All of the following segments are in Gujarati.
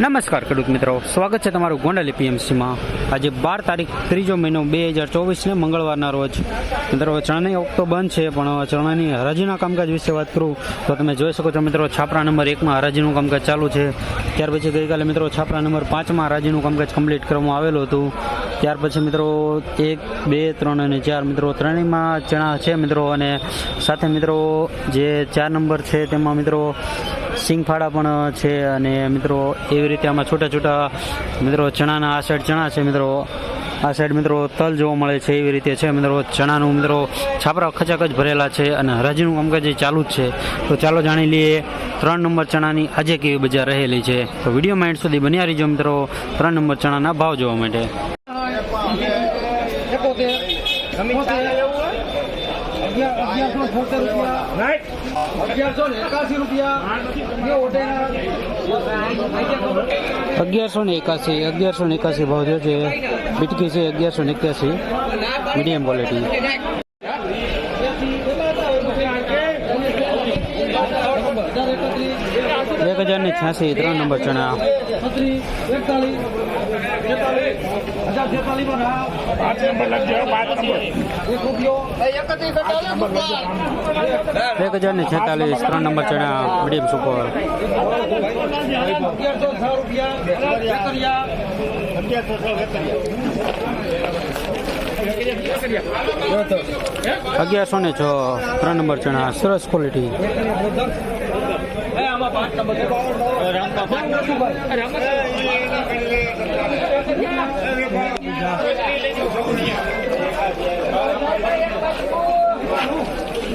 નમસ્કાર, ખેડૂત મિત્રો. સ્વાગત છે તમારું ગોંડલ એપીએમસીમાં. આજે બાર તારીખ, ત્રીજો મહિનો બે હજાર ચોવીસને મંગળવારના રોજ. મિત્રો, ચણાની ઓક્ટો બંધ છે, પણ ચણાની હરાજીના કામકાજ વિશે વાત કરું તો તમે જોઈ શકો છો મિત્રો, છાપરા નંબર એકમાં હરાજીનું કામકાજ ચાલુ છે. ત્યાર પછી ગઈકાલે મિત્રો, છાપરા નંબર પાંચમાં હરાજીનું કામકાજ કમ્પ્લીટ કરવામાં આવેલું હતું. ત્યાર પછી મિત્રો, એક, બે, ત્રણ અને ચાર મિત્રો, ત્રણેયમાં ચણા છે મિત્રો, અને સાથે મિત્રો, જે ચાર નંબર છે, તેમાં મિત્રો સિંગફાડા પણ છે અને મિત્રો એવી રીતે આમાં છોટા છોટા મિત્રો ચણાના આ સાઈડ ચણા છે મિત્રો. આ સાઈડ મિત્રો તલ જોવા મળે છે એવી રીતે છે મિત્રો. ચણાનું મિત્રો છાપરા ખચાક જ ભરેલા છે અને હરાજીનું કામકાજ ચાલુ જ છે. તો ચાલો જાણી લઈએ ત્રણ નંબર ચણાની આજે કેવી બજાર રહેલી છે. તો વીડિયો માઇન્ડ સુધી બન્યા રહીજો મિત્રો. ત્રણ નંબર ચણાના ભાવ જોવા માટે. અગિયારસો છોતેર રૂપિયા અગિયારસો એકાસી રૂપિયા અગિયારસો ને એકાસી, અગિયારસો ને એકાસી ભાવ થયો છે. બીટકી છે અગિયારસો ને એક્યાસી. મીડિયમ ક્વોલિટી એક હજાર ને છ્યાસી, ત્રણ નંબર ચણા. એક હજાર ને છેતાલીસ, ત્રણ નંબર ચણા મીડિયમ સુપર અગિયારસો ને છ, ત્રણ નંબર ચણા, સરસ ક્વોલિટી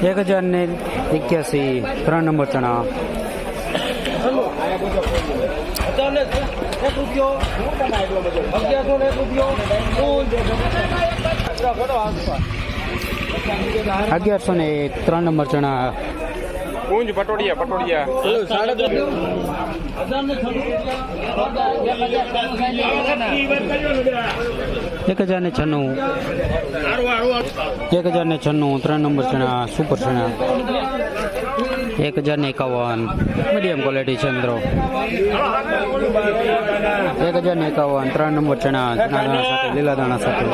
એક હજાર ને એક્યાસી ત્રણ નંબર ચણા. ને અગિયારસો ને ત્રણ નંબર ચણા. કુંજ પટોડિયા પટોડિયા એક હજાર ને છન્નું. એક હજાર ને છન્નું, ત્રણ નંબર ચણા સુપર ચણા એક હજાર ને એકાવન. મીડિયમ ક્વોલિટી છે મિત્રો. એક હજાર ને એકાવન, ત્રણ નંબર ચણા લીલા દાણા સાથે.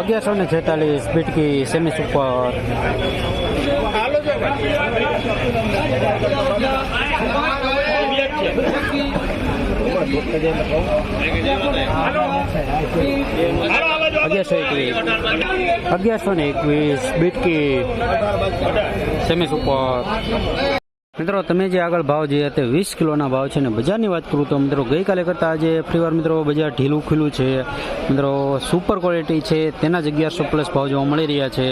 અગિયારસો ને છેતાલીસ બીટકી સેમી સુપર. અગિયારસો એકવીસ અગિયારસો ને એકવીસ બીટકી. સેમી સુપર મિત્રો, તમે જે આગળ ભાવ જે તે વીસ કિલોના ભાવ છે ને બજારની વાત કરું તો મિત્રો, ગઈકાલે કરતાં આજે ફરીવાર મિત્રો બજાર ઢીલું ખીલું છે. મિત્રો સુપર ક્વોલિટી છે. તેના જ અગિયારસો પ્લસ ભાવ જોવા મળી રહ્યા છે.